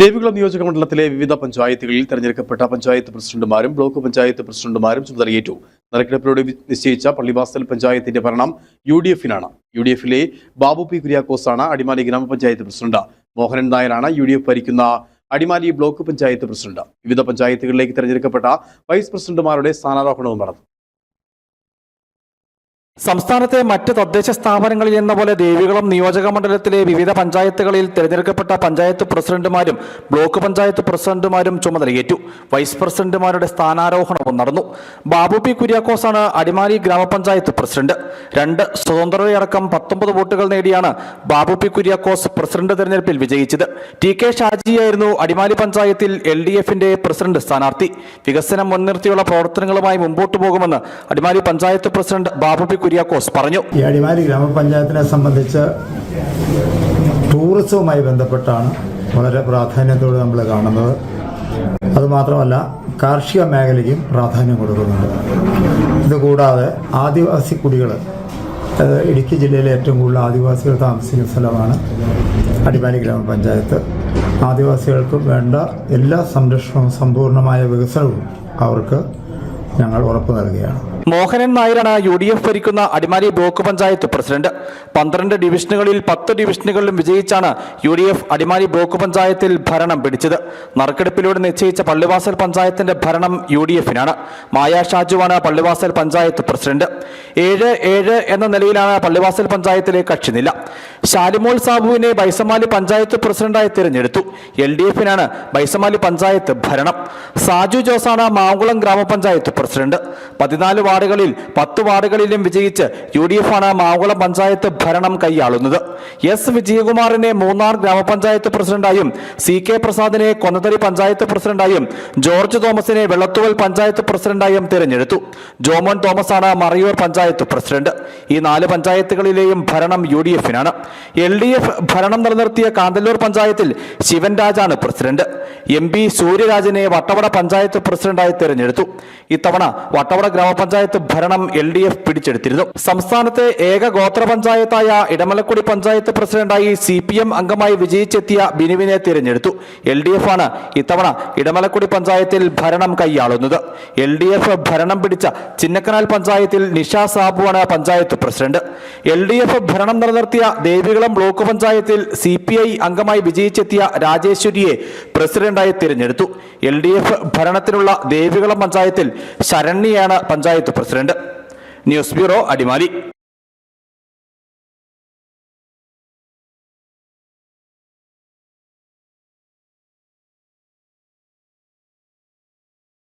ദേവികുളം നിയോജക മണ്ഡലത്തിലെ വിവിധ പഞ്ചായത്തുകളിൽ തെരഞ്ഞെടുക്കപ്പെട്ട പഞ്ചായത്ത് പ്രസിഡന്റുമാരും ബ്ലോക്ക് പഞ്ചായത്ത് പ്രസിഡന്റുമാരും ചുമതലയേറ്റു. നറുക്കെടുപ്പിലൂടെ നിശ്ചയിച്ച പള്ളിവാസൽ പഞ്ചായത്തിന്റെ ഭരണം യു ഡി എഫിനാണ് യു ഡി എഫിലെ ബാബു പി കുര്യാക്കോസാണ് അടിമാലി ഗ്രാമപഞ്ചായത്ത് പ്രസിഡന്റ്. മോഹനൻ നായരാണ് യു ഡി എഫ് ഭരിക്കുന്ന അടിമാലി ബ്ലോക്ക് പഞ്ചായത്ത് പ്രസിഡന്റ്. വിവിധ പഞ്ചായത്തുകളിലേക്ക് തെരഞ്ഞെടുക്കപ്പെട്ട വൈസ് പ്രസിഡന്റുമാരുടെ സ്ഥാനാരോഹണവും നടന്നു. സംസ്ഥാനത്തെ മറ്റ് തദ്ദേശ സ്ഥാപനങ്ങളിൽ എന്ന പോലെ ദേവികുളം നിയോജക മണ്ഡലത്തിലെ വിവിധ പഞ്ചായത്തുകളിൽ തിരഞ്ഞെടുക്കപ്പെട്ട പഞ്ചായത്ത് പ്രസിഡന്റുമാരും ബ്ലോക്ക് പഞ്ചായത്ത് പ്രസിഡന്റുമാരും ചുമതലയേറ്റു. വൈസ് പ്രസിഡന്റുമാരുടെ സ്ഥാനാരോഹണവും നടന്നു. ബാബു പി കുര്യാക്കോസാണ് അടിമാലി ഗ്രാമപഞ്ചായത്ത് പ്രസിഡന്റ്. രണ്ട് സ്വതന്ത്രരടക്കം പത്തൊമ്പത് വോട്ടുകൾ നേടിയാണ് ബാബു പി കുര്യാക്കോസ് പ്രസിഡന്റ് തെരഞ്ഞെടുപ്പിൽ വിജയിച്ചത്. ടി കെ ഷാജിയായിരുന്നു അടിമാലി പഞ്ചായത്തിൽ എൽ ഡി എഫിന്റെ പ്രസിഡന്റ് സ്ഥാനാർത്ഥി. വികസനം മുൻനിർത്തിയുള്ള പ്രവർത്തനങ്ങളുമായി മുമ്പോട്ടു പോകുമെന്ന് അടിമാലി പഞ്ചായത്ത് പ്രസിഡന്റ് ബാബു പി കുര്യാക്കോസ് പറഞ്ഞു. അടിമാലി ഗ്രാമപഞ്ചായത്തിനെ സംബന്ധിച്ച് ടൂറിസവുമായി ബന്ധപ്പെട്ടാണ് വളരെ പ്രാധാന്യത്തോടെ നമ്മൾ കാണുന്നത്. അതുമാത്രമല്ല കാർഷിക മേഖലയ്ക്കും പ്രാധാന്യം കൊടുക്കുന്നുണ്ട്. ഇതുകൂടാതെ ആദിവാസി കുടികൾ ഇടുക്കി ജില്ലയിലെ ഏറ്റവും കൂടുതൽ ആദിവാസികൾ താമസിക്കുന്ന സ്ഥലമാണ് അടിമാലി ഗ്രാമപഞ്ചായത്ത്. ആദിവാസികൾക്ക് വേണ്ട എല്ലാ സംരക്ഷണവും സമ്പൂർണമായ വികസനവും അവർക്ക് ഞങ്ങൾ ഉറപ്പു നൽകുകയാണ്. മോഹനൻ നായരാണ് യു ഡി എഫ് ഭരിക്കുന്ന അടിമാലി ബ്ലോക്ക് പഞ്ചായത്ത് പ്രസിഡന്റ്. പന്ത്രണ്ട് ഡിവിഷനുകളിൽ പത്ത് ഡിവിഷനുകളിലും വിജയിച്ചാണ് U D F Adimali block പഞ്ചായത്തിൽ ഭരണം പിടിച്ചത്. നറുക്കെടുപ്പിലൂടെ നിശ്ചയിച്ച പള്ളിവാസൽ പഞ്ചായത്തിന്റെ ഭരണം യു ഡി എഫിനാണ് മായ ഷാജുവാണ് പള്ളിവാസൽ പഞ്ചായത്ത് പ്രസിഡന്റ്. ഏഴ് ഏഴ് എന്ന നിലയിലാണ് പള്ളിവാസൽ പഞ്ചായത്തിലെ കക്ഷിനില. ശാലിമോൾ സാബുവിനെ ബൈസമാലി പഞ്ചായത്ത് പ്രസിഡന്റായി തിരഞ്ഞെടുത്തു. എൽ ഡി എഫിനാണ് ബൈസമാലി പഞ്ചായത്ത് ഭരണം. സാജു ജോസാണ് മാങ്കുളം ഗ്രാമപഞ്ചായത്ത് പ്രസിഡന്റ്. പതിനാല് വാർഡുകളിൽ പത്ത് വാർഡുകളിലും വിജയിച്ച് യു ഡി എഫ് ആണ് മാങ്കുളം പഞ്ചായത്ത് ഭരണം കൈയാളുന്നത്. എസ് വിജയകുമാറിനെ മൂന്നാർ ഗ്രാമപഞ്ചായത്ത് പ്രസിഡന്റായും സി കെ പ്രസാദിനെ കൊന്നതരി പഞ്ചായത്ത് പ്രസിഡന്റായും ജോർജ് തോമസിനെ വെള്ളത്തുവൽ പഞ്ചായത്ത് പ്രസിഡന്റായും തിരഞ്ഞെടുത്തു. ജോമോൻ തോമസാണ് മറയൂർ പഞ്ചായത്ത് പ്രസിഡന്റ്. ഈ നാല് പഞ്ചായത്തുകളിലെയും ഭരണം യു ഡി എഫിനാണ് എൽ ഡി എഫ് ഭരണം നിലനിർത്തിയ കാന്തല്ലൂർ പഞ്ചായത്തിൽ ശിവൻരാജാണ് പ്രസിഡന്റ്. എം പി സൂര്യരാജനെ വട്ടവട പഞ്ചായത്ത് പ്രസിഡന്റായി തിരഞ്ഞെടുത്തു. ഇത്തവണ വട്ടവട ഗ്രാമപഞ്ചായത്ത് ഭരണം എൽ ഡി എഫ് പിടിച്ചെടുത്തിരുന്നു. സംസ്ഥാനത്തെ ഏക ഗോത്ര പഞ്ചായത്തായ ഇടമലക്കുടി പഞ്ചായത്ത് പ്രസിഡന്റായി സി പി എം അംഗമായി വിജയിച്ചെത്തിയ ബിനുവിനെ തിരഞ്ഞെടുത്തു. എൽ ഡി എഫ് ആണ് ഇത്തവണ ഇടമലക്കുടി പഞ്ചായത്തിൽ ഭരണം കൈയാളുന്നത്. എൽ ഡി എഫ് ഭരണം പിടിച്ച ചിന്നക്കനാൽ പഞ്ചായത്തിൽ Nisha സാബുവാണ് panchayat president. L D F ഭരണം നിലനിർത്തിയ ദേവികുളം ബ്ലോക്ക് പഞ്ചായത്തിൽ സി പി ഐ അംഗമായി വിജയിച്ചെത്തിയ രാജേശ്വരിയെ പ്രസിഡന്റായി തിരഞ്ഞെടുത്തു. എൽ ഡി എഫ് ഭരണത്തിനുള്ള ദേവികുളം പഞ്ചായത്തിൽ ശരണ്യയാണ് panchayat president. News bureau Adimali.